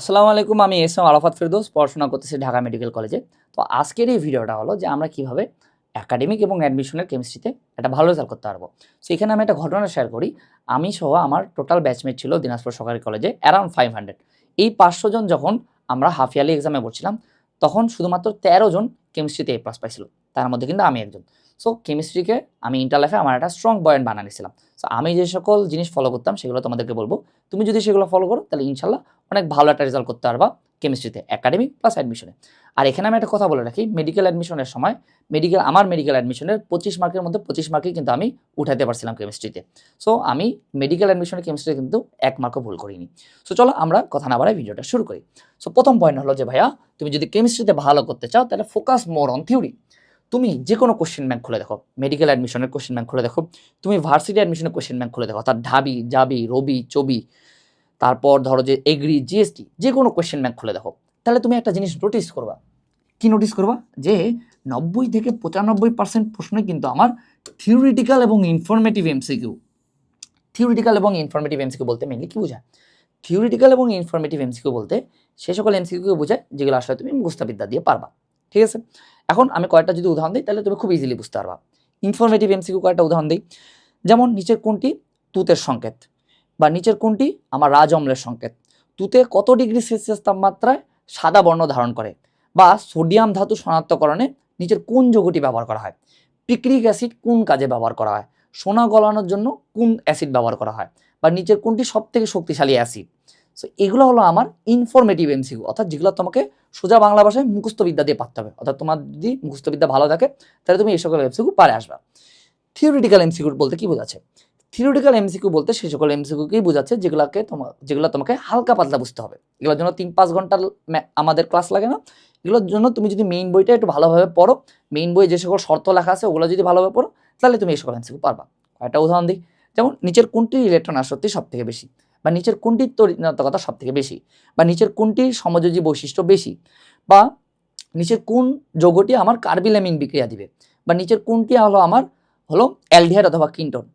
আসসালামু আলাইকুম, আমি এস এম আরাফাত ফেরদৌস, পড়াশোনা করতেছি ঢাকা মেডিকেল কলেজে। তো আজকের এই ভিডিওটা হলো যে আমরা কীভাবে একাডেমিক এবং অ্যাডমিশনের কেমিস্ট্রিতে একটা ভালো রেজাল্ট করতে পারব। সো এখানে আমি একটা ঘটনা শেয়ার করি। আমি সহ আমার টোটাল ব্যাচমেট ছিল দিনাজপুর সরকারি কলেজে অ্যারাউন্ড ফাইভ হান্ড্রেড এই পাঁচশো জন যখন আমরা হাফ ইয়ারলি এক্সামে পড়ছিলাম, তখন শুধুমাত্র তেরো জন কেমিস্ট্রিতে এ প্লাস পাইছিল। তার মধ্যে কিন্তু আমি একজন। সো কেমিস্ট্রিকে আমি ইন্টার লাইফে আমার একটা স্ট্রং পয়েন্ট বানিয়েছিলাম সো আমি যে সকল জিনিস ফলো করতাম, সেগুলো তোমাদেরকে বলব। তুমি যদি সেগুলো ফলো করো, তাহলে ইনশাল্লাহ অনেক ভালো একটা রেজাল্ট করতে পারবা কেমিস্ট্রিতে একাডেমিক প্লাস অ্যাডমিশনে আর এখানে আমি একটা কথা বলে রাখি মেডিকেল অ্যাডমিশনের সময় মেডিকেল আমার মেডিকেল অ্যাডমিশনের পঁচিশ মার্কের মধ্যে পঁচিশ মার্কে কিন্তু আমি উঠাতে পারছিলাম কেমিস্ট্রিতে সো আমি মেডিকেল অ্যাডমিশনের কেমিস্ট্রিতে কিন্তু এক মার্কও ভুল করিনি। সো চলো আমরা কথা না বাড়াই ভিডিওটা শুরু করি। সো প্রথম পয়েন্ট হলো যে, ভাইয়া, তুমি যদি কেমিস্ট্রিতে ভালো করতে চাও, তাহলে ফোকাস মোর অন থিওরি তুমি যে কোনো কোশ্চেন ব্যাংক খুলে দেখো মেডিকেল অ্যাডমিশনের কোশ্চেন ব্যাংক খুলে দেখো, তুমি ভার্সিটি অ্যাডমিশনের কোশ্চেন ব্যাংক খুলে দেখো অর্থাৎ ঢাবি জাবি রবি, চবি, তারপর ধরো যে এগ্রি জিএসটি যে কোনো কোশ্চেন ব্যাংক খুলে দেখো। তাহলে তুমি একটা জিনিস নোটিস করবা। কি নোটিস করবা? যে নব্বই থেকে পঁচানব্বই পার্সেন্ট প্রশ্নই কিন্তু আমার থিওরিটিক্যাল এবং ইনফরমেটিভ এমসিকিউ থিওরিটিক্যাল এবং ইনফরমেটিভ এমসিকিউ বলতে মেনলি কি বোঝায়? থিওরিটিক্যাল এবং ইনফরমেটিভ এমসিকিউ বলতে সে সকল এমসিকিউ বোঝায়, যেগুলো আসলে তুমি মুখস্থবিদ্যা দিয়ে পারবা। ঠিক আছে? এখন আমি কয়েকটা যদি উদাহরণ দিই, তাহলে তুমি খুব ইজিলি বুঝতে পারবা। ইনফরমেটিভ এমসিকিউ কয়েকটা উদাহরণ দিই। যেমন নিচের কোনটি তুতের সংকেত বা নিচের কোনটি আমার রাজ অম্লের সংকেত। তুতে কত ডিগ্রি সেলসিয়াস তাপমাত্রায় সাদা বর্ণ ধারণ করে বা সোডিয়াম ধাতু শনাক্তকরণে নিচের কোন যৌগটি ব্যবহার করা হয়? পিক্রিক অ্যাসিড কোন কাজে ব্যবহার করা হয়? সোনা গলানোর জন্য কোন অ্যাসিড ব্যবহার করা হয়? বা নিচের কোনটি সব থেকে শক্তিশালী অ্যাসিড সো এগুলো হলো আমার ইনফরমেটিভ এমসিকিউ অর্থাৎ যেগুলো তোমাকে সোজা বাংলা ভাষায় মুখস্থবিদ্যা দিয়ে পারতে হবে। অর্থাৎ তোমার যদি মুখস্থবিদ্যা ভালো থাকে, তাহলে তুমি এই সকল এমসিকিউ পারে আসবা। থিওরিটিক্যাল এমসিকিউ বলতে কি বোঝাচ্ছে? থিওরিটিক্যাল এমসিকিউ বলতে সেই সকল এমসিকিউকেই বোঝাচ্ছে যেগুলোকে তোমার যেগুলো তোমাকে হালকা পাতলা বুঝতে হবে। এগুলোর জন্য তিন পাঁচ ঘণ্টার আমাদের ক্লাস লাগে না। এগুলোর জন্য তুমি যদি মেইন বইটা একটু ভালোভাবে পড়ো মেইন বইয়ে যে সকল শর্ত লেখা আছে ওগুলো যদি ভালোভাবে পড়ো, তাহলে তুমি এই সকল এমসিকিউ পারবা। একটা উদাহরণ দিই। যেমন, নিচের কোনটি ইলেকট্রন আসক্তি সব থেকে বেশি? বা নিচের কোনটির তরিণাত্মকতা সব থেকে বেশি? বা নিচের কোনটির সমযোজী বৈশিষ্ট্য বেশি? বা নিচের কোন যৌগটি আমার কার্বিলামিন বিক্রিয়া দিবে? বা নিচের কোনটি হলো আমার হলো অ্যালডিহাইড অথবা কিন্টন?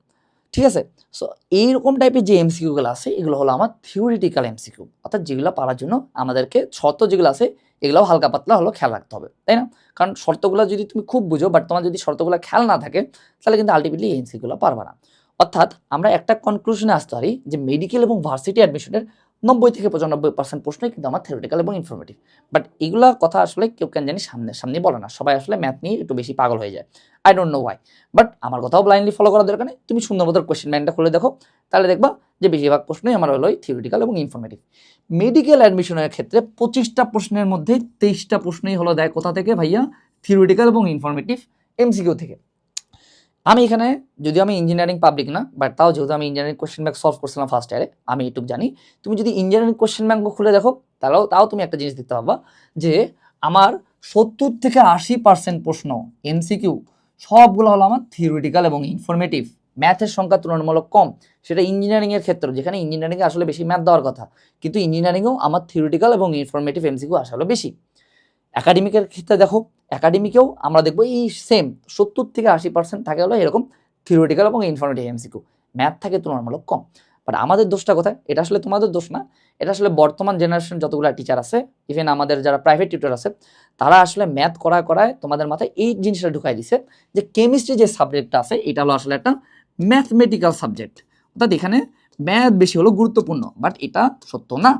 ঠিক আছে? সো এইরকম টাইপের যে এমসিকিউগুলো আছে, এগুলো হলো আমার থিওরিটিক্যাল এমসিকিউ অর্থাৎ যেগুলো পারার জন্য আমাদেরকে শর্ত যেগুলো আছে এগুলোও হালকা পাতলা হলো খেয়াল রাখতে হবে। তাই না? কারণ শর্তগুলো যদি তুমি খুব বুঝো বাট তোমার যদি শর্তগুলো খেয়াল না থাকে, তাহলে কিন্তু আলটিমেটলি এমসিকিউগুলো পারবে না। অর্থাৎ আমরা একটা কনক্লুশনে আসতে পারি যে মেডিকেল এবং ভার্সিটি অ্যাডমিশনের নব্বই থেকে পঁচানব্বই পার্সেন্ট প্রশ্নই কিন্তু আমার থিওরিটিক্যাল এবং ইনফরমেটিভ বাট এগুলা কথা আসলে কেউ কেন জানি সামনে সামনে বলে না। সবাই আসলে ম্যাথ নিয়ে একটু বেশি পাগল হয়ে যায়। I don't know why but আমার কথাও ব্লাইন্ডলি ফলো করার দরকার নেই। তুমি সুন্দর মতো কোয়েশ্চেন ব্যাংকটা খুলে দেখো। তাহলে দেখবা যে বেশিরভাগ প্রশ্নই আমার হলো থিওরিটিক্যাল এবং ইনফরমেটিভ মেডিকেল অ্যাডমিশনের ক্ষেত্রে পঁচিশটা প্রশ্নের মধ্যে তেইশটা প্রশ্নই হলো দেয় কোথা থেকে ভাইয়া? থিওরিটিক্যাল এবং ইনফরমেটিভ এমসিকিউ থেকে। আমি এখানে যদি আমি ইঞ্জিনিয়ারিং পাবলিক না বাট তাও যেহেতু আমি ইঞ্জিনিয়ারিং কোশ্চেন ব্যাংক সলভ করছিলাম ফার্স্ট ইয়ারে আমি এটুকু জানি। তুমি যদি ইঞ্জিনিয়ারিং কোশ্চেন ব্যাংক খুলে দেখো, তাহলেও তাও তুমি একটা জিনিস দেখতে পাবা যে আমার সত্তর থেকে আশি পার্সেন্ট প্রশ্ন এমসিকিউ সবগুলো হলো আমার থিওরিটিক্যাল এবং ইনফরমেটিভ ম্যাথের সংখ্যা তুলনামূলক কম। সেটা ইঞ্জিনিয়ারিংয়ের ক্ষেত্রে, যেখানে ইঞ্জিনিয়ারিংয়ে আসলে বেশি ম্যাথ দেওয়ার কথা। কিন্তু ইঞ্জিনিয়ারিংয়েও আমার থিওরিটিক্যাল এবং ইনফরমেটিভ এমসিকিউ আসলে বেশি। একাডেমিকের ক্ষেত্রে দেখো একাডেমিকেও আমরা দেখব এই সেম সত্তর থেকে আশি পার্সেন্ট থাকে হলো এরকম থিওরিটিক্যাল এবং ইনফরমেটিভ এমসিকিউ ম্যাথ থাকে তুলনামূলক কম। বাট আমাদের দোষটা কোথায়? এটা আসলে তোমাদের দোষ না। এটা আসলে বর্তমান জেনারেশন যতগুলো টিচার আছে ইভেন আমাদের যারা প্রাইভেট টিউটর আছে, তারা আসলে ম্যাথ করায় করায় তোমাদের মাথায় এই জিনিসটা ঢুকাই দিছে যে কেমিস্ট্রি যে সাবজেক্টটা আছে, এটা হলো আসলে একটা ম্যাথমেটিক্যাল সাবজেক্ট অর্থাৎ এখানে ম্যাথ বেশি হলো গুরুত্বপূর্ণ। বাট এটা সত্য না।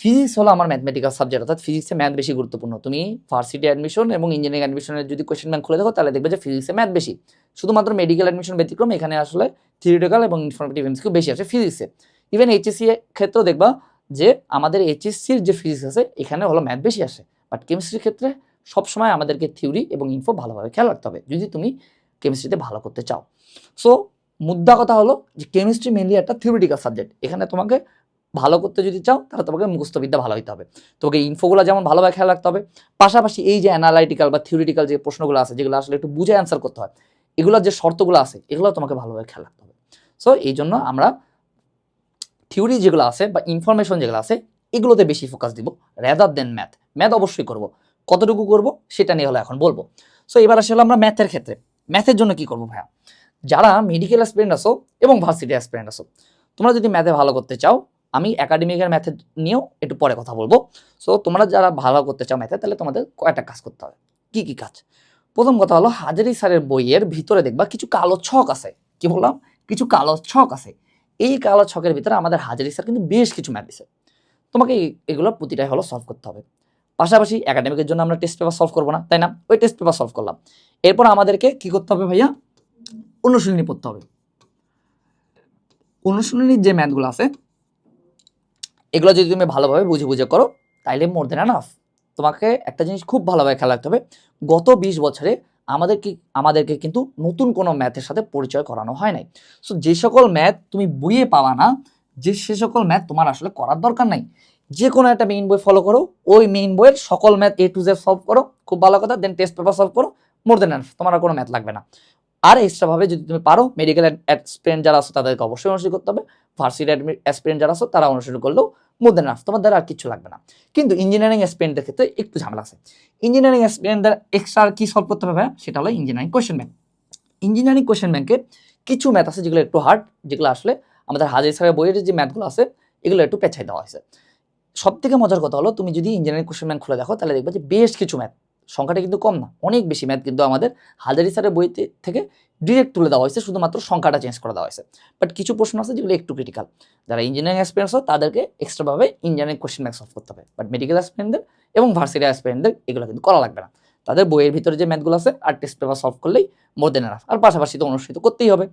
ফিজিক্স হলো আমার ম্যাথমেটিক্যাল সাবজেক্ট অর্থাৎ ফিজিক্সে ম্যাথ বেশি গুরুত্বপূর্ণ। তুমি ফার্সিটি অ্যাডমিশন এবং ইঞ্জিনিয়ারিং অ্যাডমিশনের যদি কোয়েশ্চেন ব্যাংক খুলে দেখো, তাহলে দেখবে যে ফিজিক্সে ম্যাথ বেশি। শুধুমাত্র মেডিকেল অ্যাডমিশন ব্যতিক্রম, এখানে আসলে থিওরিটিক্যাল এবং ইনফরমেটিভ এমসিকিউ বেশি আছে ফিজিক্সে ইভেন এইচএসসি ক্ষেত্রেও দেখবা যে আমাদের এইচএসসির যে ফিজিক্স আছে এখানে হলো ম্যাথ বেশি আসে। বাট কেমিস্ট্রির ক্ষেত্রে সবসময় আমাদেরকে থিওরি এবং ইনফো ভালোভাবে খেয়াল রাখতে হবে, যদি তুমি কেমিস্ট্রিতে ভালো করতে চাও। সো মুদ্রা কথা হলো যে কেমিস্ট্রি মেনলি একটা থিওরিটিক্যাল সাবজেক্ট এখানে তোমাকে ভালো করতে যদি চাও, তাহলে তোমাকে মুখস্থবিদ্যা ভালো হইতে হবে। তোমাকে ইনফোগুলো যেমন ভালোভাবে খেয়াল রাখতে হবে, পাশাপাশি এই যে অ্যানালাইটিক্যাল বা থিওরিটিক্যাল যে প্রশ্নগুলো আছে, যেগুলো আসলে একটু বুঝে অ্যান্সার করতে হয়, এগুলোর যে শর্তগুলো আছে, এগুলো তোমাকে ভালোভাবে খেয়াল রাখতে হবে। সো এই জন্য আমরা থিওরি যেগুলো আছে বা ইনফরমেশন যেগুলো আছে, এগুলোতে বেশি ফোকাস দিব রেদার দেন ম্যাথ ম্যাথ অবশ্যই করব। কতটুকু করব, সেটা নিয়ে হলো এখন বলব। সো এবার আসলে আমরা ম্যাথের ক্ষেত্রে ম্যাথের জন্য কি করব ভাইয়া? যারা মেডিকেল অ্যাসপিরেন্ট আসো এবং ভার্সিটি অ্যাসপিরেন্ট আসো তোমরা যদি ম্যাথে ভালো করতে চাও আমি একাডেমিকের ম্যাথের নিয়েও একটু পরে কথা বলব। সো তোমরা যারা ভালো করতে চাও ম্যাথে তাহলে তোমাদের কয়েকটা কাজ করতে হবে। কি কি কাজ? প্রথম কথা হলো, হাজারি স্যারের বইয়ের ভিতরে দেখবা কিছু কালো ছক আছে। কি বললাম? কিছু কালো ছক আছে। এই কালো ছকের ভিতরে আমাদের হাজারি স্যার কিন্তু বেশ কিছু ম্যাথ দিছে। তোমাকে এগুলো প্রতিটাই হলো সলভ করতে হবে। পাশাপাশি একাডেমিকের জন্য আমরা টেস্ট পেপার সলভ করব না, তাই না? ওই টেস্ট পেপার সলভ করলাম। এরপর আমাদেরকে কি করতে হবে ভাইয়া? অনুশীলনী পড়তে হবে। অনুশীলনীর যে ম্যাথগুলো আছে এগুলো যদি তুমি ভালোভাবে বুঝে বুঝে করো, তাইলে মোর দেন এনাফ তোমাকে একটা জিনিস খুব ভালোভাবে খেয়াল রাখতে হবে, গত বিশ বছরে আমাদের কি আমাদেরকে কিন্তু নতুন কোনো ম্যাথের সাথে পরিচয় করানো হয় নাই। সো যে সকল ম্যাথ তুমি বইয়ে পাওয়া না, যে, সে সকল ম্যাথ তোমার আসলে করার দরকার নাই। যে কোনো একটা মেইন বই ফলো করো, ওই মেইন বইয়ের সকল math A to Z solve করো, খুব ভালো কথা দেন টেস্ট পেপার সলভ করো মোর দেন তোমার আর কোনো ম্যাথ লাগবে না। আর এক্সট্রাভাবে যদি তুমি পারো মেডিকেল অ্যাসপিরেন্ট যারা আছে তাদেরকে অবশ্যই অনুসরণ করতে হবে। ভার্সিটি অ্যাসপিরেন্ট যারা আছে তারা অনুসরণ করলেও মধ্যে না তোমার দ্বারা আর কিছু লাগবে না। কিন্তু ইঞ্জিনিয়ারিং অ্যাসপিরেন্টদের ক্ষেত্রে একটু ঝামেলা আছে। ইঞ্জিনিয়ারিং অ্যাসপিরেন্টদের এক্সট্রা আর কি সলভ করতে হবে? সেটা হলো engineering question bank engineering question ব্যাংকে কিছু ম্যাথ আছে যেগুলো একটু হার্ড যেগুলো আসলে আমাদের হাজার স্যারের বইয়ের যে ম্যাথগুলো আছে, এগুলো একটু পেছাই দেওয়া হয়েছে। সব থেকে মজার কথা হলো, তুমি যদি ইঞ্জিনিয়ারিং কোয়েশ্চেন ব্যাংক খুলে দেখো, তাহলে দেখবে যে বেশ কিছু ম্যাথ সংখ্যাটা কিন্তু কম না, অনেক বেশি ম্যাথ কিন্তু আমাদের হাজারি স্যারের বইতে থেকে ডিরেক্ট তুলে দেওয়া হয়েছে, শুধুমাত্র সংখ্যাটা চেঞ্জ করে দেওয়া হয়েছে। বাট কিছু প্রশ্ন আছে যেগুলো একটু ক্রিটিক্যাল যারা ইঞ্জিনিয়ারিং এক্সপিরিয়েন্স হয় তাদেরকে এক্সট্রাভাবে ইঞ্জিনিয়ারিং কোয়েশ্চেন ব্যাংক সলভ করতে হবে। বাট মেডিকেল অ্যাসপিরেন্টদের এবং ভার্সিটি অ্যাসপিরেন্টদের এগুলো কিন্তু করা লাগবে না। তাদের বইয়ের ভিতরে যে ম্যাথগুলো আছে, আর টেস্ট পেপার সলভ করলেই মোর দেন আর পাশাপাশি তো অনুষ্ঠিত করতেই হবে।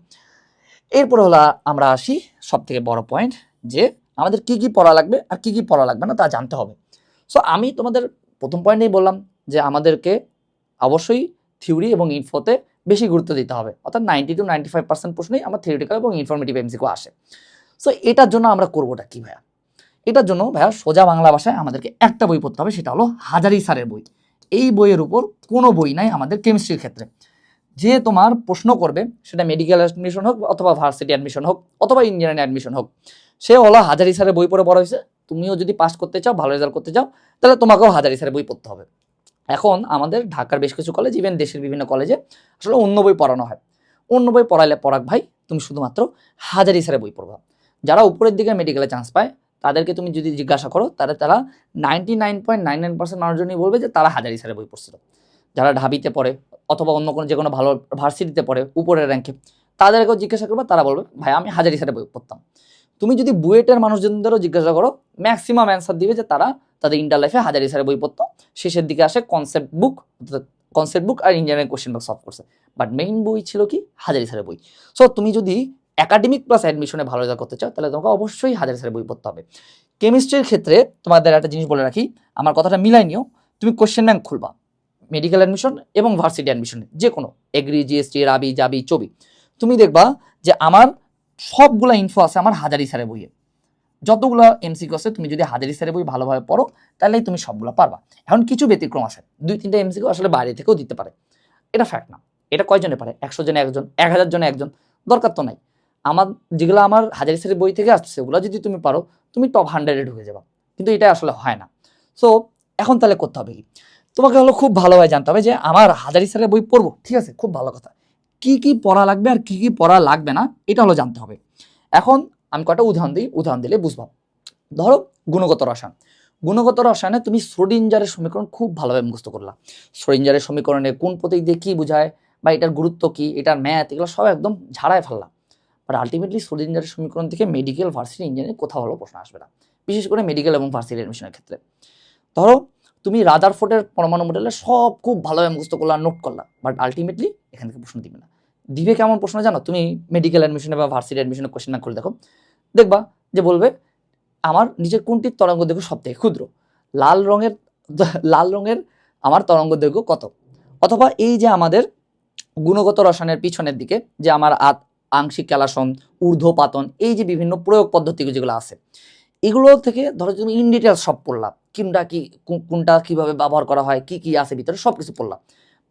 এরপর হলো আমরা আসি সব থেকে বড় পয়েন্ট যে আমাদের কি কি পড়া লাগবে আর কি কি পড়া লাগবে না তা জানতে হবে। সো আমি তোমাদের প্রথম পয়েন্টেই বললাম যে আমাদেরকে অবশ্যই থিওরি এবং ইনফোতে বেশি গুরুত্ব দিতে হবে। অর্থাৎ ninety two ninety five percent প্রশ্নই আমার থিওরিটিক্যাল এবং ইনফরমেটিভ এমসিকিউ আসে। সো এটার জন্য আমরা করবোটা কি ভাইয়া? এটার জন্য ভাইয়া সোজা বাংলা ভাষায় আমাদেরকে একটা বই পড়তে হবে, সেটা হলো হাজারি স্যারের বই। এই বইয়ের উপর কোনো বই নাই আমাদের কেমিস্ট্রির ক্ষেত্রে। যে তোমার প্রশ্ন করবে, সেটা মেডিকেল অ্যাডমিশন হোক অথবা ভার্সিটি অ্যাডমিশন হোক অথবা ইঞ্জিনিয়ারিং অ্যাডমিশন হোক, সে হলো হাজারি স্যারের বই পড়ে বড় হয়েছে। তুমিও যদি পাস করতে চাও, ভালো রেজাল্ট করতে চাও, তাহলে তোমাকেও হাজারি স্যারের বই পড়তে হবে। এখন আমাদের ঢাকার বেশ কিছু কলেজ ইভেন দেশের বিভিন্ন কলেজে আসলে অন্য বই পড়ানো হয়। অন্য বই পড়াইলে পড়াক ভাই, তুমি শুধুমাত্র হাজারি স্যারের বই পড়বা। যারা উপরের দিকে মেডিকেলে চান্স পায়, তাদেরকে তুমি যদি জিজ্ঞাসা করো তাহলে তারা ninety nine point nine nine percent মানুষজনই বলবে যে তারা হাজারি স্যারের বই পড়ছিল। যারা ঢাবিতে পড়ে, অথবা অন্য কোনো যে কোনো ভালো ভার্সিটিতে পড়ে, উপরের র্যাঙ্কে তাদেরকেও জিজ্ঞাসা করবে, তারা বলবে, ভাই, আমি হাজারি স্যারের বই পড়তাম। তুমি যদি বুয়েটের মানুষজনদেরও জিজ্ঞাসা করো ম্যাক্সিমাম অ্যান্সার দিবে যে তারা তাদের ইন্টার লাইফে হাজারি স্যারের বই পড়তো। শেষের দিকে আসে কনসেপ্ট বুক কনসেপ্ট বুক আর ইঞ্জিনিয়ারিং কোশ্চেন বুক সলভ করছে। বাট মেইন বই ছিল কি? হাজারি স্যারের বই। সো তুমি যদি একাডেমিক প্লাস অ্যাডমিশনে ভালো রেজাল্ট করতে চাও, তাহলে তোমাকে অবশ্যই হাজারি স্যারের বই পড়তে হবে। কেমিস্ট্রির ক্ষেত্রে তোমাদের একটা জিনিস বলে রাখি, আমার কথাটা মিলাই নিও, তুমি কোশ্চেন ব্যাংক খুলবা। মেডিকেল অ্যাডমিশন এবং ভার্সিটি অ্যাডমিশন যে কোনো এগ্রি জিএসটি রাবি জাবি চবি তুমি দেখবা যে আমার সবগুলা ইনফো আছে আমার হাজারি স্যারের বইয়ে। যতগুলো এমসিকিউ আছে, তুমি যদি হাজারি স্যারের বই ভালোভাবে পড়ো, তাহলেই তুমি সবগুলো পারবা। এখন কিছু ব্যতিক্রম আছে। দুই, তিনটা এমসিকিউ আসলে বাইরে থেকেও দিতে পারে। এটা ফ্যাক্ট না। এটা কয়জনে পারে? একশো জনে একজন? এক হাজার জনে একজন? দরকার তো নাই। আমার, যেগুলো আমার হাজারি স্যারের বই থেকে আসছে ওগুলো যদি তুমি পারো, তুমি টপ হান্ড্রেডে ঢুকে যাবা। কিন্তু এটা আসলে হয় না। সো এখন তাহলে করতে হবে কি? তোমাকে হলো খুব ভালোভাবে জানতে হবে যে, আমার হাজারি স্যারের বই পড়ব, ঠিক আছে? খুব ভালো কথা। কি কি পড়া লাগবে আর কি কি পড়া লাগবে না, এটা হলো জানতে হবে। এখন আমি কটা উদাহরণ দিই, উদাহরণ দিলে বুঝব। ধরো গুণগত রসায়ন। গুণগত রসায়নে তুমি শ্রোডিঞ্জারের সমীকরণ খুব ভালোভাবে মুখস্থ করলা। শ্রোডিঞ্জারের সমীকরণে কোন প্রতীক দিয়ে কী বোঝায় বা এটার গুরুত্ব কী, এটার ম্যাথ এগুলো সব একদম ঝাড়ায় ফেললাম বাট আলটিমেটলি শ্রোডিঞ্জারের সমীকরণ থেকে মেডিকেল ভার্সিটি ইঞ্জিনিয়ারিং কোথাও হলো প্রশ্ন আসবে না। বিশেষ করে মেডিকেল এবং ভার্সিটি অ্যাডমিশনের ক্ষেত্রে। ধরো তুমি রাদার ফোর্টের পরমাণু মডেলে সব খুব ভালোভাবে মুখস্থ করলা নোট করলা বাট আলটিমেটলি এখান থেকে প্রশ্ন দিবে না। দিবে কেমন প্রশ্ন জানো? তুমি মেডিকেল অ্যাডমিশনে বা ভার্সিটি অ্যাডমিশনে কোশ্চেন না করে দেখো। দেখবা যে বলবে, আমার নিজের কোনটির তরঙ্গ দৈর্ঘ্য সব থেকে ক্ষুদ্র? লাল রঙের লাল রঙের আমার তরঙ্গ দৈর্ঘ্য কত? অথবা এই যে আমাদের গুণগত রসায়নের পিছনের দিকে, যে আমার আত আংশিক ক্যালাসন, ঊর্ধ্বপাতন, এই যে বিভিন্ন প্রয়োগ পদ্ধতি যেগুলো আছে এগুলো থেকে ধরো তুমি ইন ডিটেলস সব পড়লাম কোনটা কি কোনটা কীভাবে ব্যবহার করা হয়, কি কি আছে ভিতরে সব কিছু পড়লাম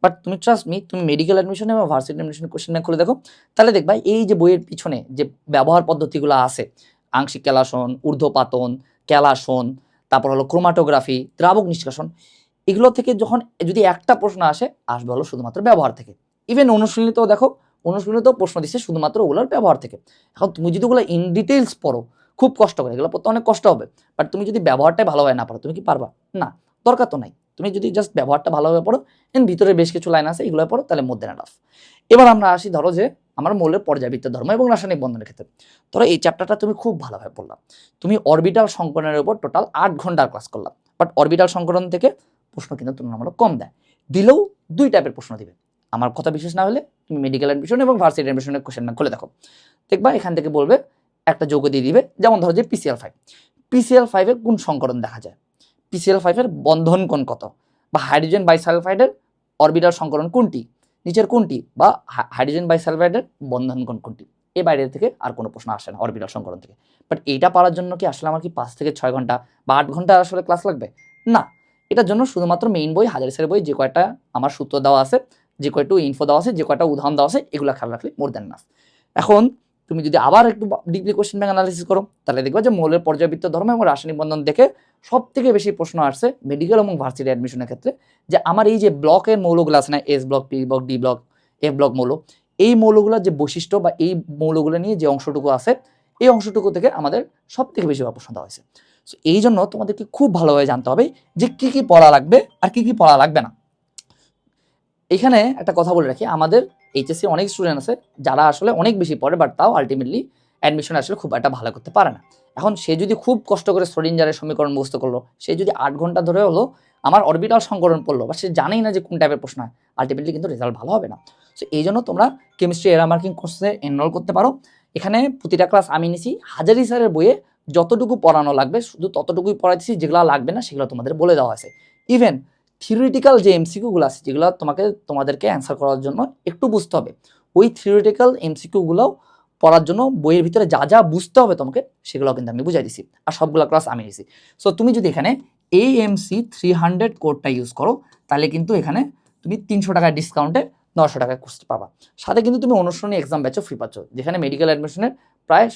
বাট তুমি ট্রাস্ট মি তুমি মেডিকেল অ্যাডমিশনে বা ভার্সিটি অ্যাডমিশনে কোশ্চেন খুলে দেখো, তাহলে দেখবা এই যে বইয়ের পিছনে যে ব্যবহার পদ্ধতিগুলো আছে, আংশিক ক্যালাসন, ঊর্ধ্বপাতন, ক্যালাসন, তারপর হলো ক্রোমাটোগ্রাফি দ্রাবক নিষ্কাশন, এগুলো থেকে যখন যদি একটা প্রশ্ন আসে, আসবে হলো শুধুমাত্র ব্যবহার থেকে। ইভেন অনুশীলনীতেও দেখো, অনুশীলনীতেও প্রশ্ন দিচ্ছে শুধুমাত্র ওগুলোর ব্যবহার থেকে। এখন তুমি যদি ওগুলো ইন ডিটেলস পড়ো খুব কষ্ট করে, এগুলো পড়তে অনেক কষ্ট হবে। বাট তুমি যদি ব্যবহারটাই ভালোভাবে না পারো তুমি কি পারবা? না, দরকার তো নাই। তুমি যদি জাস্ট ব্যবহারটা ভালোভাবে পড়ো এন ভিতরে বেশ কিছু লাইন আছে, এগুলো পড়ো, তাহলে মধ্যে না রাফ এবার আমরা আসি, ধরো যে আমার মৌলের পর্যাবৃত্ত ধর্ম এবং রাসায়নিক বন্ধনের ক্ষেত্রে। ধরো এই চ্যাপ্টারটা তুমি খুব ভালোভাবে পড়লাম তুমি অরবিটাল সংকলনের উপর টোটাল আট ঘণ্টার ক্লাস করলাম বাট অরবিটাল সংকলন থেকে প্রশ্ন কিন্তু তুলনামূলক কম দেয়। দিলেও দুই টাইপের প্রশ্ন দিবে। আমার কথা বিশেষ না হলে তুমি মেডিকেল অ্যাডমিশন এবং ভার্সিটি অ্যাডমিশনের কোশ্চেন খুলে দেখো। দেখবা এখান থেকে বলবে একটা যৌগ দিয়ে দিবে, যেমন ধরো যে পিসিএল ফাইভ পিসিএল ফাইভে কোন সংকরণ দেখা যায়? পিসিএল ফাইভের বন্ধন কোণ কত? বা হাইড্রোজেন বাইসালফাইডের অরবিটাল সংকরণ কোনটি? নিচের কোনটি? বা হাইড্রোজেন বাইসালফাইডের বন্ধন কোণ কোনটি? এ বাইরে থেকে আর কোনো প্রশ্ন আসে না অরবিটাল সংকরণ থেকে। বাট এইটা পারার জন্য কি আসলে আমার কি পাঁচ থেকে ছয় ঘণ্টা বা আট ঘণ্টা আসলে ক্লাস লাগবে? না। এটার জন্য শুধুমাত্র মেইন বই হাজারিসের বই, যে কয়টা আমার সূত্র দেওয়া আছে, যে কয়টু ইনফো দেওয়া আছে, যে কয়টা উদাহরণ দেওয়া আছে, এগুলো খেয়াল রাখলে মোর দেন নাফ এখন তুমি যদি আবার একটু ডিপলি কোশ্চেন ব্যাংক অ্যানালিসিস করো, তাহলে দেখবে যে মৌলের পর্যাবৃত্ত ধর্ম এবং রাসায়নিক বন্ধন দেখে সব থেকে বেশি প্রশ্ন আসছে মেডিকেল এবং ভার্সিটি অ্যাডমিশনের ক্ষেত্রে, যে আমার এই যে ব্লকের মৌলগুলো আছে না S block P block D block F block মৌল, এই মৌলগুলোর যে বৈশিষ্ট্য বা এই মৌলগুলো নিয়ে যে অংশটুকু আছে, এই অংশটুকু থেকে আমাদের সব থেকে বেশি প্রশ্ন দেওয়া হয়েছে। সো এই জন্য তোমাদেরকে খুব ভালোভাবে জানতে হবে যে কি কি পড়া লাগবে আর কি কি পড়া লাগবে না। এখানে একটা কথা বলে রাখি, আমাদের এইচএসসি অনেক স্টুডেন্ট আছে, যারা আসলে অনেক বেশি পড়ে বাট তাও আলটিমেটলি অ্যাডমিশন আসলে খুব একটা ভালো করতে পারে না। এখন সে যদি খুব কষ্ট করে স্ট্রোডিঞ্জারের সমীকরণ মুখস্থ করল, সে যদি আট ঘণ্টা ধরে হলো, আমার অরবিটাল সংকরণ পড়ল বা সে জানেই না যে কোন টাইপের প্রশ্ন হয় আলটিমেটলি কিন্তু রেজাল্ট ভালো হবে না। সো এই জন্য তোমরা কেমিস্ট্রি এরা মার্কিং কোর্সে এনরোল করতে পারো। এখানে প্রতিটা ক্লাস আমি নিছি, হাজারি স্যারের বইয়ে যতটুকু পড়ানো লাগবে, শুধু ততটুকুই পড়াইছি যেগুলো লাগবে না, সেগুলো তোমাদের বলে দেওয়া আছে ইভেন থিওরিটিক্যাল যে এমসিকিউগুলো আছে, যেগুলো তোমাকে, তোমাদেরকে অ্যান্সার করার জন্য একটু বুঝতে হবে, ওই থিওরিটিক্যাল এমসিকিউগুলো পড়ার জন্য বইয়ের ভিতরে যা যা বুঝতে হবে তোমাকে, সেগুলো কিন্তু আমি বুঝাই দিছি, আর সবগুলো ক্লাস আমি নিছি। সো তুমি যদি এখানে এই এএমসি থ্রি হান্ড্রেড কোডটা ইউজ করো, তাহলে কিন্তু এখানে তুমি তিনশো টাকার ডিসকাউন্টে নশো টাকায় কোর্স পাবা। সাথে কিন্তু তুমি অনুসরণী এক্সাম ব্যাচও ফ্রি পাচ্ছ, যেখানে মেডিকেল অ্যাডমিশনের প্রায়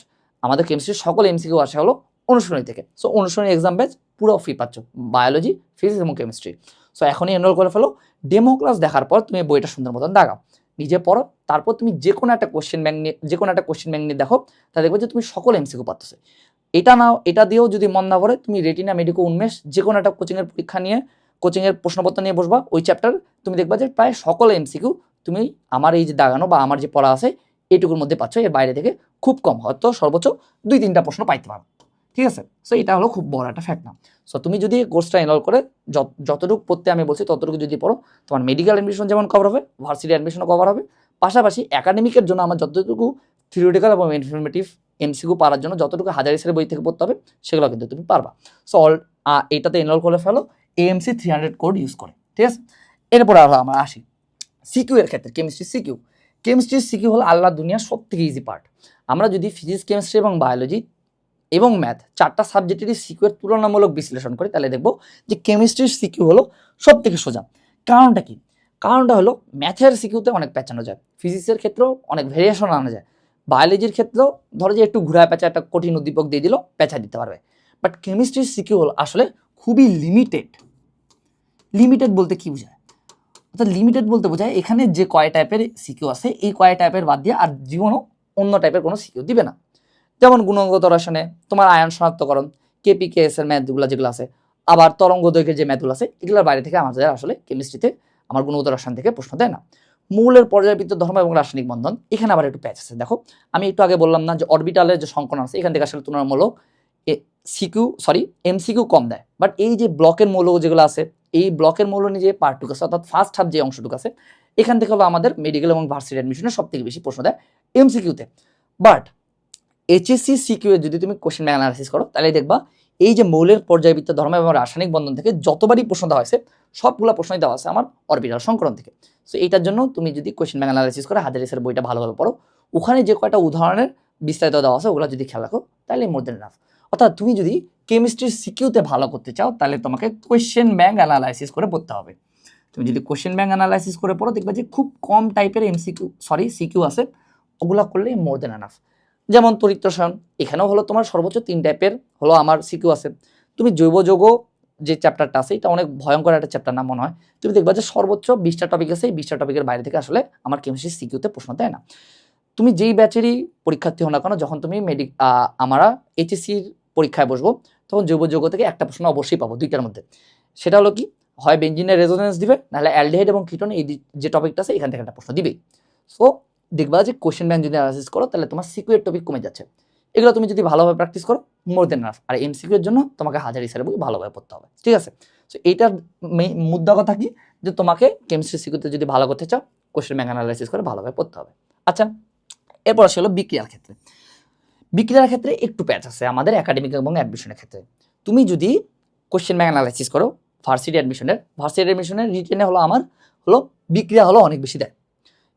আমাদের কেমিস্ট্রির সকল এমসিকিউ আসে হলো অনুসরণী থেকে। সো অনুসরণী এক্সাম ব্যাচ পুরো ফ্রি পাচ্ছ বায়োলজি ফিজিক্স এবং কেমিস্ট্রি সো এখনই এনরোল করে ফেলো। ডেমো ক্লাস দেখার পর তুমি বইটা সুন্দর মতন দাগাও। নিজে পড়ো, তারপর তুমি যে কোনো একটা কোশ্চেন ব্যাংক নিয়ে যে কোনো একটা কোশ্চেন ব্যাংক নিয়ে দেখো, তা দেখবে যে তুমি সকল এমসিকিউ পাচ্ছ। এটা নাও, এটা দিয়েও যদি মন না পড়ে তুমি রেটিনা মেডিকো উন্মেষ যে কোনো একটা কোচিংয়ের পরীক্ষা নিয়ে কোচিংয়ের প্রশ্নপত্র নিয়ে বসবা, ওই চ্যাপ্টার তুমি দেখবা যে প্রায় সকল এমসিকিউ তুমি আমার এই যে দাগানো বা আমার যে পড়া আছে, এটুকুর মধ্যে পাচ্ছ। এর বাইরে থেকে খুব কম হয়তো সর্বোচ্চ দুই তিনটা প্রশ্ন পাইতে পারো। ঠিক আছে? সো এটা হলো খুব বড় একটা ফ্যাক্ট না সো তুমি যদি কোর্সটা এনরোল করে যত- যতটুকু পড়তে আমি বলছি, ততটুকু যদি পড়ো, তোমার মেডিকেল অ্যাডমিশন যেমন কভার হবে ভার্সিটি অ্যাডমিশনও কভার হবে। পাশাপাশি একাডেমিকের জন্য আমার যতটুকু থিওরিটিক্যাল এবং ইনফরমেটিভ এমসিকিউ পারার জন্য যতটুকু হাজার হিসেবে বই থেকে পড়তে হবে, সেগুলো কিন্তু তুমি পারবা। সো অল এটাতে এনরোল করে ফেলো AMC three hundred code use করে, ঠিক আছে? এরপরে আর আমরা আসি। সিকিউ এর ক্ষেত্রে কেমিস্ট্রি সিকিউ কেমিস্ট্রি সিকিউ হলো আল্লাহ দুনিয়ার সব থেকে ইজি পার্ট আমরা যদি ফিজিক্স কেমিস্ট্রি এবং বায়োলজি এবং ম্যাথ চারটা সাবজেক্টেরই সিকিউর তুলনামূলক বিশ্লেষণ করি তাহলে দেখব যে কেমিস্ট্রির সিকিউ হলো সব থেকে সোজা। কারণটা কি? কারণটা হলো ম্যাথের সিকিউতে অনেক পেঁচানো যায়। ফিজিক্সের ক্ষেত্রেও অনেক ভেরিয়েশন আনা যায়। বায়োলজির ক্ষেত্রেও ধরো যে একটু ঘুরায় পেঁচা একটা কঠিন উদ্দীপক দিয়ে দিল পেঁচা দিতে পারবে। বাট কেমিস্ট্রির সিকিউ হলো আসলে খুবই লিমিটেড লিমিটেড বলতে কি বোঝায়? অর্থাৎ লিমিটেড বলতে বোঝায় এখানে যে কয় টাইপের সিকিউ আছে, এই কয় টাইপের বাদ দিয়ে আর জীবনও অন্য টাইপের কোনো সিকিউ দিবে না। যেমন গুণগত রসায়নে তোমার আয়ন শনাক্তকরণ কেপি কে এস এর ম্যাথগুলো যেগুলো আছে, আবার তরঙ্গ দৈর্ঘ্যের যে ম্যাথগুলো আছে, এগুলোর বাইরে থেকে আমাদের আসলে কেমিস্ট্রিতে আমার গুণগত রসায়ন থেকে প্রশ্ন দেয় না। মূলের পর্যায়বৃত্ত ধর্ম এবং রাসায়নিক বন্ধন, এখানে আবার একটু প্যাচ আছে। দেখো, আমি একটু আগে বললাম না যে অরবিটালের যে সংকলন আছে, এখান থেকে আসলে তুলনামূলক সিকিউ সরি এমসিকিউ কম দেয়। বাট এই যে ব্লকের মৌল যেগুলো আছে, এই ব্লকের মৌল নিয়ে যে পার্টটুকু আছে, অর্থাৎ ফার্স্ট হাফ যে অংশটুকু আছে, এখান থেকে হলো আমাদের মেডিকেল এবং ভার্সিটি অ্যাডমিশনের সব থেকে বেশি প্রশ্ন দেয় এমসিকিউতে বাট এইচএসসি সিকিউ এর যদি তুমি কোশ্চেন ব্যাংক অ্যানালাইসিস করো, তাহলে দেখবা এই যে মৌলের পর্যায়বৃত্ত ধর্ম এবং রাসায়নিক বন্ধন থেকে যতবারই প্রশ্ন দেওয়া হয়েছে, সবগুলো প্রশ্নই দেওয়া আছে আমার অরবিটাল সংকরণ থেকে। সো এইটার জন্য তুমি যদি কোশ্চেন ব্যাংক অ্যানালাইসিস করে হাজারিসের বইটা ভালোভাবে পড়ো, ওখানে যে কয়টা উদাহরণের বিস্তারিত দেওয়া আছে, ওগুলো যদি খেয়াল রাখো, তাহলে মোর দেন রাফ অর্থাৎ তুমি যদি কেমিস্ট্রি সিকিউতে ভালো করতে চাও, তাহলে তোমাকে কোয়েশ্চেন ব্যাংক অ্যানালাইসিস করে পড়তে হবে। তুমি যদি কোশ্চেন ব্যাংক অ্যানালাইসিস করে পড়ো, দেখবে যে খুব কম টাইপের এমসিকিউ সরি সিকিউ আছে, ওগুলো করলে মোর দেন এনাফ যেমন তড়িৎ রসায়ন এখানেও হলো তোমার সর্বোচ্চ তিন টাইপের হলো আমার সিকিউ আছে। তুমি জৈব যৌগ যে চ্যাপ্টারটা আছে, এটা অনেক ভয়ঙ্কর একটা চ্যাপ্টার না মনে হয়। তুমি দেখবা যে সর্বোচ্চ বিশটা টপিক আছে, এই বিশটা টপিকের বাইরে থেকে আসলে আমার কেমিস্ট্রি সিকিউতে প্রশ্ন দেয় না। তুমি যেই ব্যাচেরই পরীক্ষার্থী হও না কেন, যখন তুমি মেডিক আমরা এইচএসসির পরীক্ষায় বসবো, তখন জৈব যৌগ থেকে একটা প্রশ্ন অবশ্যই পাবো দুইটার মধ্যে। সেটা হলো কি, হয় বেঞ্জিনের রেজোনেন্স দিবে, নাহলে অ্যালডিহাইড এবং কিটন এই যে টপিকটা আছে, এখান থেকে একটা প্রশ্ন দিবেই। সো দেখবা যে কোশ্চেন ব্যাংক যদি অ্যানালাইসিস করো, তাহলে তোমার সিকিউর টপিক কমে যাচ্ছে। এগুলো তুমি যদি ভালোভাবে প্র্যাকটিস করো মোর দেন নাফ আর এমসিকিউ এর জন্য তোমাকে হাজার হিসাবে বই ভালোভাবে পড়তে হবে। ঠিক আছে? সো এইটার মুদ্রা কথা কি? যে তোমাকে কেমিস্ট্রি সিকিউতে যদি ভালো করতে চাও কোশ্চেন ব্যাংক অ্যানালাইসিস করে ভালোভাবে পড়তে হবে। আচ্ছা এরপর আসে হলো বিক্রিয়ার ক্ষেত্রে। বিক্রিয়ার ক্ষেত্রে একটু প্যাচ আছে আমাদের একাডেমিক এবং অ্যাডমিশনের ক্ষেত্রে। তুমি যদি কোশ্চেন ব্যাংক অ্যানালাইসিস করো ভার্সিটি অ্যাডমিশনের ভার্সিটি অ্যাডমিশনের রিটেনে হলো আমার, হলো বিক্রিয়া হলো অনেক বেশি দেয়।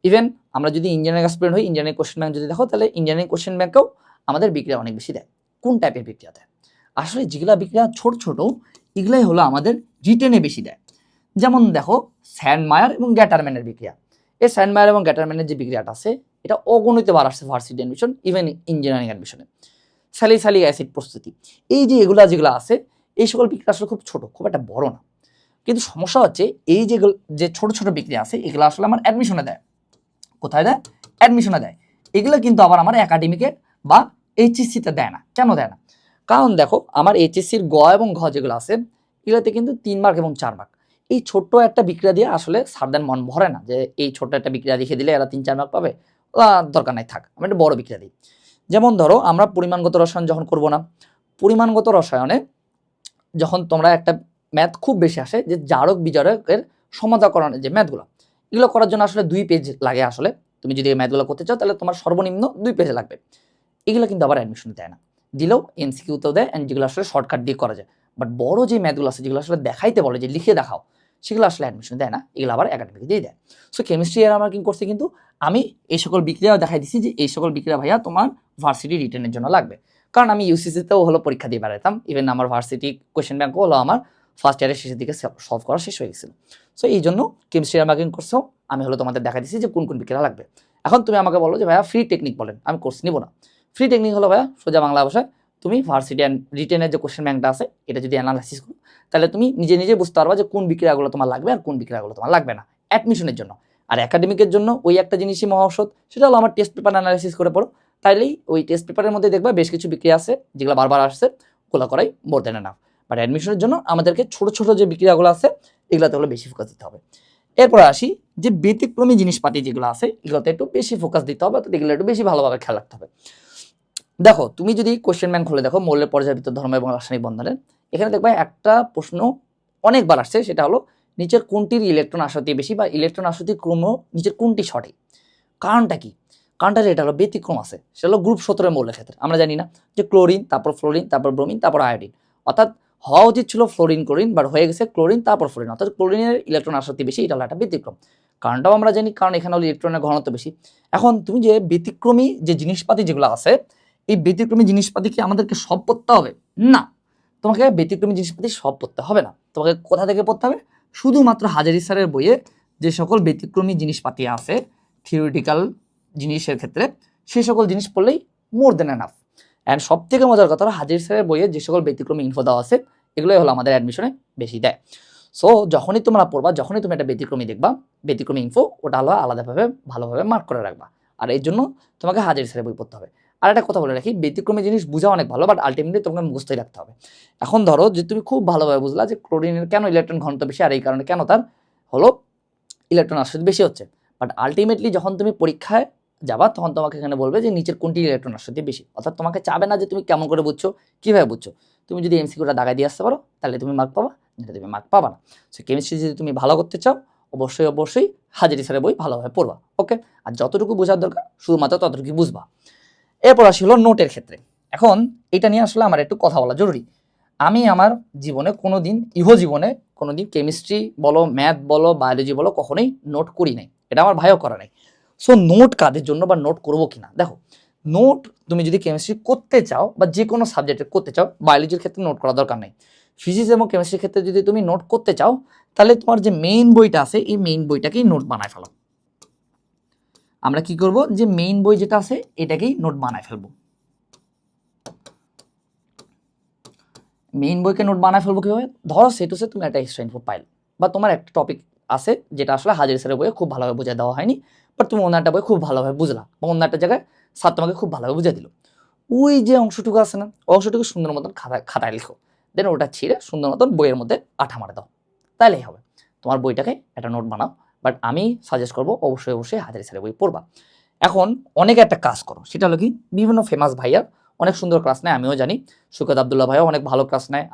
ইভেন আমরা যদি ইঞ্জিনিয়ারিং অ্যাসপিরেন্ট হই ইঞ্জিনিয়ারিং কোশ্চেন ব্যাংক যদি দেখো, তাহলে ইঞ্জিনিয়ারিং কোশ্চেন ব্যাংকেও আমাদের বিক্রিয়া অনেক বেশি দেয়। কোন টাইপের বিক্রিয়া দেয়? আসলে যেগুলা বিক্রিয়া ছোট ছোট, এগুলাই হলো আমাদের রিটেনে বেশি দেয়। যেমন দেখো স্যান্ডমায়ার এবং গ্যাটারম্যানের বিক্রিয়া। এই স্যান্ডমায়ার এবং গ্যাটারম্যানের যে বিক্রিয়াটা আছে, এটা অগণিত বার আসছে ভার্সিটি অ্যাডমিশন ইভেন ইঞ্জিনিয়ারিং অ্যাডমিশনে স্যালি স্যালিসালিক অ্যাসিড প্রস্তুতি। এই যে এগুলা যেগুলো আছে, এই সকল বিক্রিয়া আসলে খুব ছোট, খুব একটা বড় না। কিন্তু সমস্যা হচ্ছে, এই যে ছোট ছোট বিক্রিয়া আছে, এগুলো আসলে আমার অ্যাডমিশনে দেয়। কোথায় দেয়? অ্যাডমিশনে দেয়। এগুলো কিন্তু আবার আমার একাডেমিকে বা এইচএসসিতে দেয় না। কেন দেয় না? কারণ দেখো, আমার এইচএসসির গ এবং ঘ যেগুলো আছে, এগুলোতে কিন্তু তিন মার্ক এবং চার মার্ক এই ছোট্ট একটা বিক্রিয়া দিয়ে আসলে সারদান মন ভরে না যে এই ছোট্ট একটা বিক্রিয়া লিখে দিলে এরা তিন, চার মার্ক পাবে। দরকার নাই, থাক, আমি একটা বড় বিক্রিয়া দিই। যেমন ধরো, আমরা পরিমাণগত রসায়ন যখন করব না, পরিমাণগত রসায়নে যখন তোমরা একটা ম্যাথ খুব বেশি আসে যে জারক বিজারকের সমাধাকরণের যে ম্যাথগুলো এগুলো করার জন্য আসলে দুই পেজ লাগে আসলে। তুমি যদি এই ম্যাথগুলো করতে চাও, তাহলে তোমার সর্বনিম্ন দুই পেজ লাগবে। এগুলো কিন্তু আবার অ্যাডমিশন দেয় না। দিলেও এমসিকিউতেও দেয় অ্যান্ড যেগুলো আসলে শর্টকাট দিয়ে করা যায়। বাট বড় যে ম্যাথগুলো আছে, যেগুলো আসলে দেখাইতে বলে, যে লিখে দেখাও, সেগুলো আসলে অ্যাডমিশন দেয় না। এগুলো আবার একাডেমিক দিয়ে। দেয় সো কেমিস্ট্রি এর আমার কি করছে কিন্তু, আমি এই সকল বিক্রিয়া দেখাই দিছি যে এই সকল বিক্রিয়া ভাইয়া তোমার ভার্সিটি রিটার্নের জন্য লাগবে। কারণ আমি ইউসিসিতেও হলো পরীক্ষা দিয়ে বেড়াতাম ইভেন আমার ভার্সিটি কোয়েশ্চেন ব্যাঙ্কও হলো আমার ফার্স্ট ইয়ারের শেষের দিকে সলভ করা শেষ হয়ে গেছিল। সো এই জন্য কেমিস্ট্রি মার্কিং কোর্সেও আমি হলো তোমাদের দেখা দিচ্ছি যে কোন কোন বিক্রিয়া লাগবে। এখন তুমি আমাকে বলো যে ভাইয়া ফ্রি টেকনিক বলেন, আমি কোর্স নিব না। ফ্রি টেকনিক হলো ভাইয়া সোজা বাংলা ভাষায় তুমি ভার্সিটি অ্যান্ড রিটেনের যে কোশ্চেন ব্যাংকটা আছে, এটা যদি অ্যানালাইসিস করো, তাহলে তুমি নিজে নিজে বুঝতে পারবা যে কোন বিক্রিয়াগুলো তোমার লাগবে আর কোন বিক্রিয়াগুলো তোমার লাগবে না। অ্যাডমিশনের জন্য। আর একাডেমিকের জন্য ওই একটা জিনিসই মহাঔষধ সেটা হলো আমার টেস্ট পেপার অ্যানালাইসিস করে পড়ো। তাইলেই ওই টেস্ট পেপারের মধ্যে দেখবা বেশ কিছু বিক্রিয়া আছে, যেগুলো বারবার আসছে, ওগুলো করাই মোর দেন না বাট অ্যাডমিশনের জন্য আমাদেরকে ছোট ছোট যে বিক্রিয়াগুলো আছে এগুলোতে হলো বেশি ফোকাস দিতে হবে। এরপর আসি যে ব্যতিক্রমী জিনিসপাতি যেগুলো আছে, এগুলোতে একটু বেশি ফোকাস দিতে হবে, অর্থাৎ এগুলো একটু বেশি ভালোভাবে খেয়াল রাখতে হবে। দেখো, তুমি যদি কোশ্চেন ব্যাংক খুলে দেখো, মৌলের পর্যায়বৃত্ত ধর্ম এবং রাসায়নিক বন্ধনের, এখানে দেখবে একটা প্রশ্ন অনেকবার আসছে, সেটা হলো নিচের কোনটির ইলেকট্রন আসতি বেশি বা ইলেকট্রন আসতি ক্রম নিচের কোনটি সঠিক? কারণটা কি? কারণটা এটা হলো ব্যতিক্রম আছে, সেটা হলো গ্রুপ সতেরো মৌলের ক্ষেত্রে। আমরা জানি না যে ক্লোরিন তারপর ফ্লোরিন তারপর ব্রোমিন তারপর আয়োডিন অর্থাৎ হওয়া উচিত ছিল ফ্লোরিন, ক্লোরিন বাট হয়ে গেছে ক্লোরিন, তারপর ফ্লোরিন। অর্থাৎ ক্লোরিনের ইলেকট্রন আসক্তি বেশি, এটা হলো একটা ব্যতিক্রম। কারণটাও আমরা জানি, কারণ এখানে হলো ইলেকট্রনের ঘনত্ব বেশি। এখন তুমি যে ব্যতিক্রমী যে জিনিসপাতি যেগুলো আছে, এই ব্যতিক্রমী জিনিসপাতি কি আমাদেরকে সব পড়তে হবে? না। তোমাকে ব্যতিক্রমী জিনিসপাতি সব পড়তে হবে না। তোমাকে কোথা থেকে পড়তে হবে? শুধুমাত্র হাজারি স্যারের বইয়ে যে সকল ব্যতিক্রমী জিনিসপাতি আছে থিওরিটিক্যাল জিনিসের ক্ষেত্রে সেই সকল জিনিস পড়লেই মোর দেন এনাফ অ্যান্ড সব থেকে মজার কথা হলো হাজির স্যারের বইয়ে যে সকল ব্যতিক্রমী ইনফো দেওয়া আছে, এগুলোই হলো আমাদের অ্যাডমিশনে বেশি দেয়। সো যখনই তোমরা পড়বা, যখনই তুমি একটা ব্যতিক্রমী দেখবা, ব্যতিক্রমী ইনফো ওটা হলো আলাদাভাবে, ভালোভাবে মার্ক করে রাখবা। আর এর জন্য তোমাকে হাজির স্যারের বই পড়তে হবে। আর একটা কথা বলে রাখি, ব্যতিক্রমী জিনিস বোঝা অনেক ভালো বাট আলটিমেটলি তোমাকে মুখস্থই রাখতে হবে। এখন ধরো যে তুমি খুব ভালোভাবে বুঝলা যে ক্লোরিনের কেন ইলেকট্রন ঘনত্ব বেশি আর এই কারণে কেন তার হলো ইলেকট্রন আসতে বেশি হচ্ছে। বাট আলটিমেটলি যখন তুমি পরীক্ষায় যাবা, তখন তোমাকে এখানে বলবে যে নিচের কোনটি ইলেকট্রন আসতে বেশি। অর্থাৎ তোমাকে চাবে না যে তুমি কেমন করে বুঝছ, কীভাবে বুঝছ। তুমি যদি এমসিকিউটা দাগায় দিয়ে আসতে পারো, তাহলে তুমি মার্ক পাবা, যেটা তুমি মার্ক পাবা না। সো কেমিস্ট্রি যদি তুমি ভালো করতে চাও, অবশ্যই অবশ্যই হাজারি স্যারের বই ভালোভাবে পড়বা ওকে আর যতটুকু বোঝার দরকার, শুধুমাত্র ততটুকু বুঝবা। এরপর আসি হলো নোটের ক্ষেত্রে। এখন এটা নিয়ে আসলে আমার একটু কথা বলা জরুরি। আমি আমার জীবনে কোনো দিন ইহ জীবনে কোনো দিন কেমিস্ট্রি বলো ম্যাথ বলো বায়োলজি বলো, কখনোই নোট করি নাই। এটা আমার ভাইও করা নাই। সো নোট কাদের জন্য বা নোট করব কিনা? দেখো নোট তুমি যদি কেমিস্ট্রি করতে চাও বা যে কোনো সাবজেক্টে করতে চাও বায়োলজির ক্ষেত্রে নোট করা দরকার নেই। ফিজিক্স এবং কেমিস্ট্রির ক্ষেত্রে যদি তুমি নোট করতে চাও, তাহলে তোমার যে মেইন বইটা আছে, এই মেইন বইটাকেই নোট বানায় ফেলো। আমরা কি করব? যে মেইন বই যেটা আছে, এটাকেই নোট বানায় ফেলব। মেইন বইকে নোট বানায় ফেলব কীভাবে? ধরো সেটুসে তুমি একটা এক্সট্রা ইনফো পাইলে বা তোমার একটা টপিক আছে, যেটা আসলে হাজির স্যারের বইয়ে খুব ভালোভাবে বোঝায় দেওয়া হয়নি। বাট তুমি একটা বই খুব ভালোভাবে বুঝলা বা একটা জায়গায় স্যার তোমাকে খুব ভালোভাবে বুঝে দিল। ওই যে অংশটুকু আছে না অংশটুকু সুন্দর মতন খাতায় খাতায় লিখো। দেন ওটা ছিঁড়ে সুন্দর মতন বইয়ের মধ্যে আঠা মারে দাও। তাহলেই হবে। তোমার বইটাকে একটা নোট বানাও। বাট আমি সাজেস্ট করব অবশ্যই অবশ্যই হাজারি স্যারের বই পড়বা। এখন অনেকে একটা কাজ করো, সেটা হলো কি, বিভিন্ন ফেমাস ভাইয়ার অনেক সুন্দর ক্লাস নেয়, আমিও জানি। সুকত আবদুল্লাহ ভাইও অনেক ভালো ক্লাস নেয়।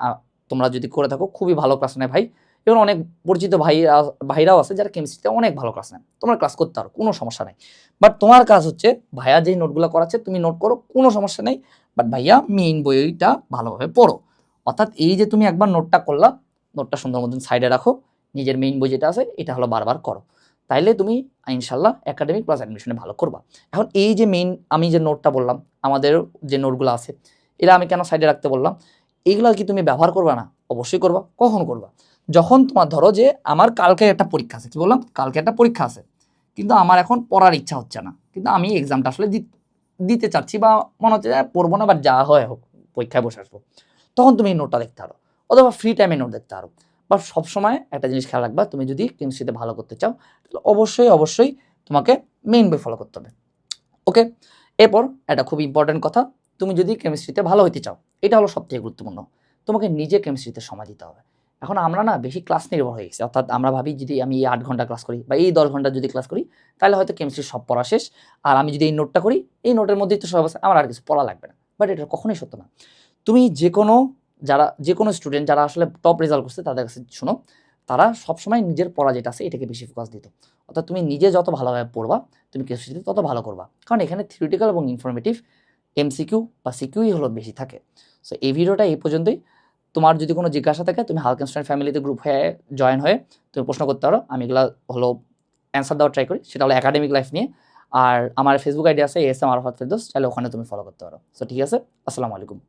তোমরা যদি করে থাকো, খুবই ভালো ক্লাস নেয় ভাই। এবং অনেক পরিচিত ভাই ভাইরাও আছে যারা কেমিস্ট্রিতে অনেক ভালো ক্লাস নেয়। তোমরা ক্লাস করতে পারো, কোনো সমস্যা নেই। বাট তোমার কাজ হচ্ছে, ভাইয়া যেই নোটগুলো করাচ্ছে, তুমি নোট করো, কোনো সমস্যা নেই। বাট ভাইয়া মেইন বইটা ভালোভাবে পড়ো। অর্থাৎ এই যে তুমি একবার নোটটা করলা নোটটা সুন্দর মতন সাইডে রাখো, নিজের মেইন বই যেটা আছে, এটা হলো বারবার করো। তাইলে তুমি ইনশাল্লাহ একাডেমিক প্লাস অ্যাডমিশনে ভালো করবা। এখন এই যে মেইন আমি যে নোটটা বললাম, আমাদের যে নোটগুলো আছে এরা আমি কেন সাইডে রাখতে বললাম? এইগুলো কি তুমি ব্যবহার করবা না? অবশ্যই করবা। কখন করবা? যখন তোমার ধরো যে আমার কালকে একটা পরীক্ষা আছে, কি বললাম? কালকে একটা পরীক্ষা আছে। কিন্তু আমার এখন পড়ার ইচ্ছা হচ্ছে না। কিন্তু আমি এক্সামটা আসলে দিতে চাচ্ছি বা মনে হচ্ছে পড়ব না বা যা হয় হোক, পরীক্ষায় বসে আসব। তখন তুমি নোটটা দেখতে পারো। অথবা ফ্রি টাইমে নোট দেখতে পারো। বা সবসময় একটা জিনিস খেয়াল রাখবা, তুমি যদি কেমিস্ট্রিতে ভালো করতে চাও, তাহলে অবশ্যই অবশ্যই তোমাকে মেইন বই ফলো করতে হবে। ওকে এরপর একটা খুব ইম্পর্ট্যান্ট কথা, তুমি যদি কেমিস্ট্রিতে ভালো হতে চাও, এটা হলো সবথেকে গুরুত্বপূর্ণ। তোমাকে নিজে কেমিস্ট্রিতে সময় দিতে হবে। এখন আমরা না বেশি ক্লাস নির্ভর হয়ে গেছি। অর্থাৎ আমরা ভাবি যদি আমি এই আট ঘণ্টা ক্লাস করি বা এই দশ ঘণ্টা যদি ক্লাস করি, তাহলে হয়তো কেমিস্ট্রির সব পড়া শেষ। আর আমি যদি এই নোটটা করি, এই নোটের মধ্যেই তো সব আছে, আমার আর কিছু পড়া লাগবে না। বাট এটা কখনোই সত্য না। তুমি যে কোনো যারা যে কোনো স্টুডেন্ট যারা আসলে টপ রেজাল্ট করছে, তাদের কাছে শোনো, তারা সবসময় নিজের পড়া যেটা আছে, এটাকে বেশি ফোকাস দিত। অর্থাৎ তুমি নিজে যত ভালোভাবে পড়বা, তুমি কেমিস্ট্রিতে তত ভালো করবা। কারণ এখানে থিওরিটিক্যাল এবং ইনফরমেটিভ এমসিকিউ বা সিকিউই হলো বেশি থাকে। সো এই ভিডিওটা এই পর্যন্তই। তোমার যদি কোনো জিজ্ঞাসা থাকে, তুমি হালকেনস্টাইন ফ্যামিলিতে গ্রুপ হয়ে জয়েন হয়ে তুমি প্রশ্ন করতে পারো। আমি এগুলো হলো অ্যান্সার দেওয়ার ট্রাই করি। সেটা হলো একাডেমিক লাইফ নিয়ে। আর আমার ফেসবুক আইডি আছে এস এম আরফাত ফেরদোস তাহলে ওখানে তুমি ফলো করতে পারো। সো ঠিক আছে? আসসালামু আলাইকুম।